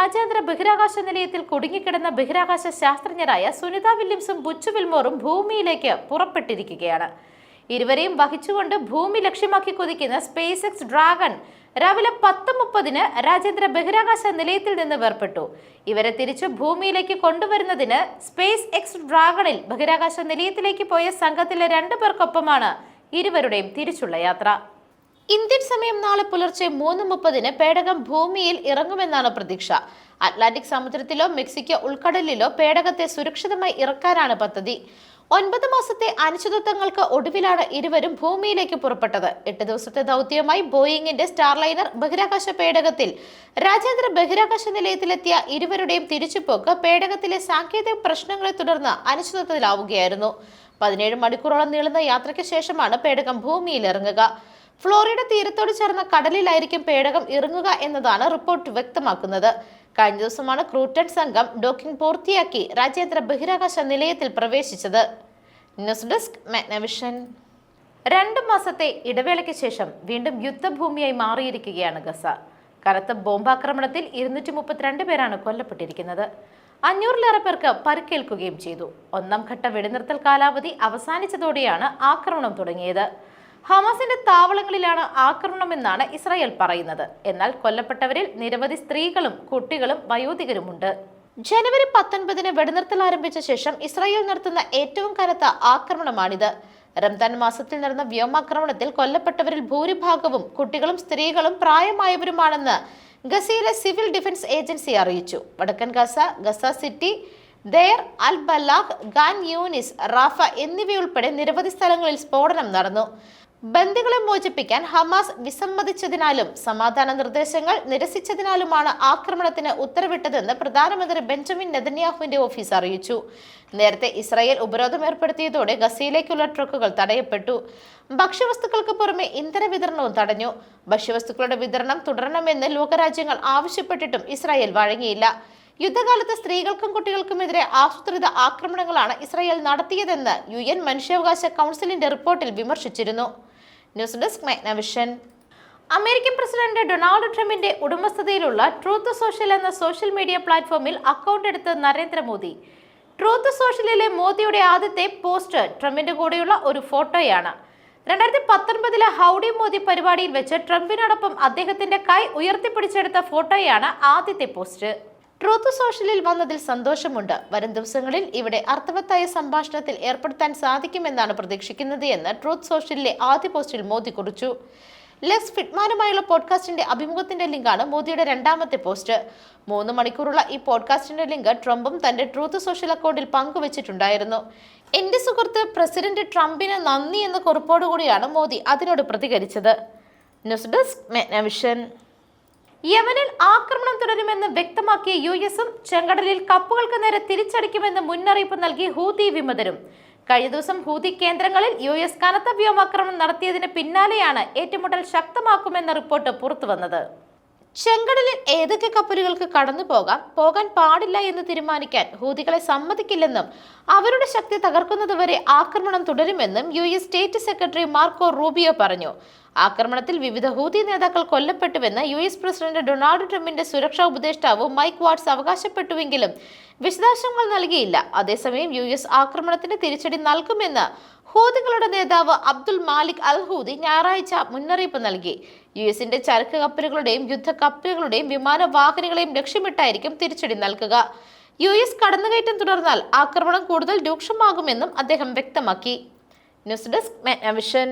രാജ്യാന്തര ബഹിരാകാശ നിലയത്തിൽ കുടുങ്ങിക്കിടന്ന ബഹിരാകാശ ശാസ്ത്രജ്ഞരായ സുനിത വില്യംസും ബുച്ചു വിൽമോറും ഭൂമിയിലേക്ക് പുറപ്പെട്ടിരിക്കുകയാണ്. ഇരുവരെയും വഹിച്ചുകൊണ്ട് ഭൂമി ലക്ഷ്യമാക്കി കുതിക്കുന്ന സ്പേസ് എക്സ് ഡ്രാഗൺ രാവിലെ പത്ത് മുപ്പതിന് രാജ്യാന്തര ബഹിരാകാശ നിലയത്തിൽ നിന്ന് വേർപെട്ടു ഇവരെ തിരിച്ചു ഭൂമിയിലേക്ക് കൊണ്ടുവരുന്നതിന് സ്പേസ് എക്സ് ഡ്രാഗണിൽ ബഹിരാകാശ നിലയത്തിലേക്ക് പോയ സംഘത്തിലെ രണ്ടു പേർക്കൊപ്പമാണ് ഇരുവരുടെയും തിരിച്ചുള്ള യാത്ര. ഇന്ത്യൻ സമയം നാളെ പുലർച്ചെ മൂന്ന് മുപ്പതിന് പേടകം ഭൂമിയിൽ ഇറങ്ങുമെന്നാണ് പ്രതീക്ഷ. അറ്റ്ലാന്റിക് സമുദ്രത്തിലോ മെക്സിക്കോ ഉൾക്കടലിലോ പേടകത്തെ സുരക്ഷിതമായി ഇറക്കാനാണ് പദ്ധതി. ഒൻപത് മാസത്തെ അനിശ്ചിതത്വങ്ങൾക്ക് ഒടുവിലാണ് ഇരുവരും ഭൂമിയിലേക്ക് പുറപ്പെട്ടത്. എട്ട് ദിവസത്തെ ദൗത്യവുമായി ബോയിങ്ങിന്റെ സ്റ്റാർലൈനർ ബഹിരാകാശ പേടകത്തിൽ രാജ്യാന്തര ബഹിരാകാശ നിലയത്തിലെത്തിയ ഇരുവരുടെയും തിരിച്ചുപോക്ക് പേടകത്തിലെ സാങ്കേതിക പ്രശ്നങ്ങളെ തുടർന്ന് അനിശ്ചിതത്വത്തിലാവുകയായിരുന്നു. പതിനേഴ് മണിക്കൂറോളം നീളുന്ന യാത്രയ്ക്ക് ശേഷമാണ് പേടകം ഭൂമിയിൽ ഇറങ്ങുക. ഫ്ലോറിഡ തീരത്തോട് ചേർന്ന കടലിലായിരിക്കും പേടകം ഇറങ്ങുക എന്നതാണ് റിപ്പോർട്ട് വ്യക്തമാക്കുന്നത്. കഴിഞ്ഞ ദിവസമാണ് ക്രൂട്ടൺ സംഘം ഡോക്കിംഗ് പൂർത്തിയാക്കി രാജ്യാന്തര ബഹിരാകാശ നിലയത്തിൽ പ്രവേശിച്ചത്. News desk Magnavision. രണ്ടു മാസത്തെ ഇടവേളയ്ക്ക് ശേഷം വീണ്ടും യുദ്ധഭൂമിയായി മാറിയിരിക്കുകയാണ് ഗസ. കനത്ത ബോംബാക്രമണത്തിൽ ഇരുന്നൂറ്റി മുപ്പത്തിരണ്ട് പേരാണ് കൊല്ലപ്പെട്ടിരിക്കുന്നത്. അഞ്ഞൂറിലേറെ പേർക്ക് പരിക്കേൽക്കുകയും ചെയ്തു. ഒന്നാം ഘട്ട വെടിനിർത്തൽ കാലാവധി അവസാനിച്ചതോടെയാണ് ആക്രമണം തുടങ്ങിയത്. ഹമാസിന്റെ താവളങ്ങളിലാണ് ആക്രമണമെന്നാണ് ഇസ്രായേൽ പറയുന്നത്. എന്നാൽ കൊല്ലപ്പെട്ടവരിൽ നിരവധി സ്ത്രീകളും കുട്ടികളും വയോധികരുമുണ്ട്. ജനുവരി പത്തൊൻപതിന് വെടിനിർത്തൽ ആരംഭിച്ച ശേഷം ഇസ്രായേൽ നടത്തുന്ന ഏറ്റവും കനത്ത ആക്രമണമാണിത്. റംദാൻ മാസത്തിൽ നടന്ന വ്യോമാക്രമണത്തിൽ കൊല്ലപ്പെട്ടവരിൽ ഭൂരിഭാഗവും കുട്ടികളും സ്ത്രീകളും പ്രായമായവരുമാണെന്ന് ഗസയിലെ സിവിൽ ഡിഫൻസ് ഏജൻസി അറിയിച്ചു. വടക്കൻ Gaza Gaza city Deir al Balah Khan Younis Rafah എന്നിവയുൾപ്പെടെ നിരവധി സ്ഥലങ്ങളിൽ സ്ഫോടനം നടന്നു. ബന്ദികളെ മോചിപ്പിക്കാൻ ഹമാസ് വിസമ്മതിച്ചതിനാലും സമാധാന നിർദ്ദേശങ്ങൾ നിരസിച്ചതിനാലുമാണ് ആക്രമണത്തിന് ഉത്തരവിട്ടതെന്ന് പ്രധാനമന്ത്രി ബെഞ്ചമിൻ നെതന്യാഹുവിന്റെ ഓഫീസ് അറിയിച്ചു. നേരത്തെ ഇസ്രായേൽ ഉപരോധം ഏർപ്പെടുത്തിയതോടെ ഗസയിലേക്കുള്ള ട്രക്കുകൾ തടയപ്പെട്ടു. ഭക്ഷ്യവസ്തുക്കൾക്ക് പുറമെ ഇന്ധന വിതരണവും തടഞ്ഞു. ഭക്ഷ്യവസ്തുക്കളുടെ വിതരണം തുടരണമെന്ന് ലോകരാജ്യങ്ങൾ ആവശ്യപ്പെട്ടിട്ടും ഇസ്രായേൽ വഴങ്ങിയില്ല. യുദ്ധകാലത്ത് സ്ത്രീകൾക്കും കുട്ടികൾക്കുമെതിരെ ആസൂത്രിത ആക്രമണങ്ങളാണ് ഇസ്രായേൽ നടത്തിയതെന്ന് യു എൻ മനുഷ്യാവകാശ കൗൺസിലിന്റെ റിപ്പോർട്ടിൽ വിമർശിച്ചിരുന്നു. News desk Magnavision. American president Donald ട്രംപിന്റെ ഉടമസ്ഥതയിലുള്ള ട്രൂത്ത് സോഷ്യൽ എന്ന സോഷ്യൽ മീഡിയ പ്ലാറ്റ്ഫോമിൽ അക്കൗണ്ട് എടുത്ത് നരേന്ദ്രമോദി. ട്രൂത്ത് സോഷ്യലിലെ മോദിയുടെ ആദ്യത്തെ പോസ്റ്റ് ട്രംപിന്റെ കൂടെയുള്ള ഒരു ഫോട്ടോയാണ്. രണ്ടായിരത്തി പത്തൊൻപതിലെ ഹൗഡി മോദി പരിപാടിയിൽ വെച്ച് ട്രംപിനോടൊപ്പം അദ്ദേഹത്തിന്റെ കൈ ഉയർത്തിപ്പിടിച്ചെടുത്ത ഫോട്ടോയാണ് ആദ്യത്തെ പോസ്റ്റ് ട്രൂത്ത് സോഷ്യലിൽ വന്നതിൽ സന്തോഷമുണ്ട്. വരും ദിവസങ്ങളിൽ ഇവിടെ അർത്ഥവത്തായ സംഭാഷണത്തിൽ ഏർപ്പെടുത്താൻ സാധിക്കുമെന്നാണ് പ്രതീക്ഷിക്കുന്നത് എന്ന് ട്രൂത്ത് സോഷ്യലിലെ ആദ്യ പോസ്റ്റിൽ മോദി കുറിച്ചു. ലെസ് ഫിറ്റ്മാനുമായുള്ള പോഡ്കാസ്റ്റിന്റെ അഭിമുഖത്തിന്റെ ലിങ്കാണ് മോദിയുടെ രണ്ടാമത്തെ പോസ്റ്റ്. മൂന്ന് മണിക്കൂറുള്ള ഈ പോഡ്കാസ്റ്റിന്റെ ലിങ്ക് ട്രംപും തന്റെ ട്രൂത്ത് സോഷ്യൽ അക്കൗണ്ടിൽ പങ്കുവച്ചിട്ടുണ്ടായിരുന്നു. എന്റെ സുഹൃത്ത് പ്രസിഡന്റ് ട്രംപിന് നന്ദി എന്ന കുറിപ്പോടുകൂടിയാണ് മോദി അതിനോട് പ്രതികരിച്ചത്. News desk Magnavision. യമനിൽ ആക്രമണം തുടരുമെന്ന് വ്യക്തമാക്കിയ യു എസും ചെങ്കടലിൽ കപ്പുകൾക്ക് നേരെ തിരിച്ചടിക്കുമെന്ന് മുന്നറിയിപ്പ് നൽകി ഹൂതി വിമതരും. കഴിഞ്ഞ ദിവസം ഹൂതി കേന്ദ്രങ്ങളിൽ യു എസ് കനത്ത വ്യോമാക്രമണം നടത്തിയതിന് പിന്നാലെയാണ് ഏറ്റുമുട്ടൽ ശക്തമാക്കുമെന്ന റിപ്പോർട്ട് പുറത്തുവന്നത്. ചെങ്കടലിൽ ഏതൊക്കെ കപ്പലുകൾക്ക് കടന്നു പോകാം പോകാൻ പാടില്ല എന്ന് തീരുമാനിക്കാൻ ഹൂതികളെ സമ്മതിക്കില്ലെന്നും അവരുടെ ശക്തി തകർക്കുന്നതുവരെ ആക്രമണം തുടരുമെന്നും U S state secretary Marco Rubio പറഞ്ഞു. ആക്രമണത്തിൽ വിവിധ ഹൂതി നേതാക്കൾ കൊല്ലപ്പെട്ടുവെന്ന് യു എസ് പ്രസിഡന്റ് ഡൊണാൾഡ് ട്രംപിന്റെ സുരക്ഷാ ഉപദേഷ്ടാവ് മൈക്ക് വാട്സ് അവകാശപ്പെട്ടുവെങ്കിലും വിശദാംശങ്ങൾ നൽകിയില്ല. അതേസമയം യു എസ് ആക്രമണത്തിന് തിരിച്ചടി നൽകുമെന്ന് ഹൂതികളുടെ നേതാവ് അബ്ദുൽ മാലിക് അൽ ഹൂദി ഞായറാഴ്ച മുന്നറിയിപ്പ് നൽകി. യു എസിന്റെ ചരക്ക് കപ്പലുകളുടെയും യുദ്ധ കപ്പലുകളുടെയും വിമാനവാഹിനികളെയും ലക്ഷ്യമിട്ടായിരിക്കും തിരിച്ചടി നൽകുക. യു എസ് കടന്നുകയറ്റം തുടർന്നാൽ ആക്രമണം കൂടുതൽ രൂക്ഷമാകുമെന്നും അദ്ദേഹം വ്യക്തമാക്കി. News desk മെഗ്നവിഷൻ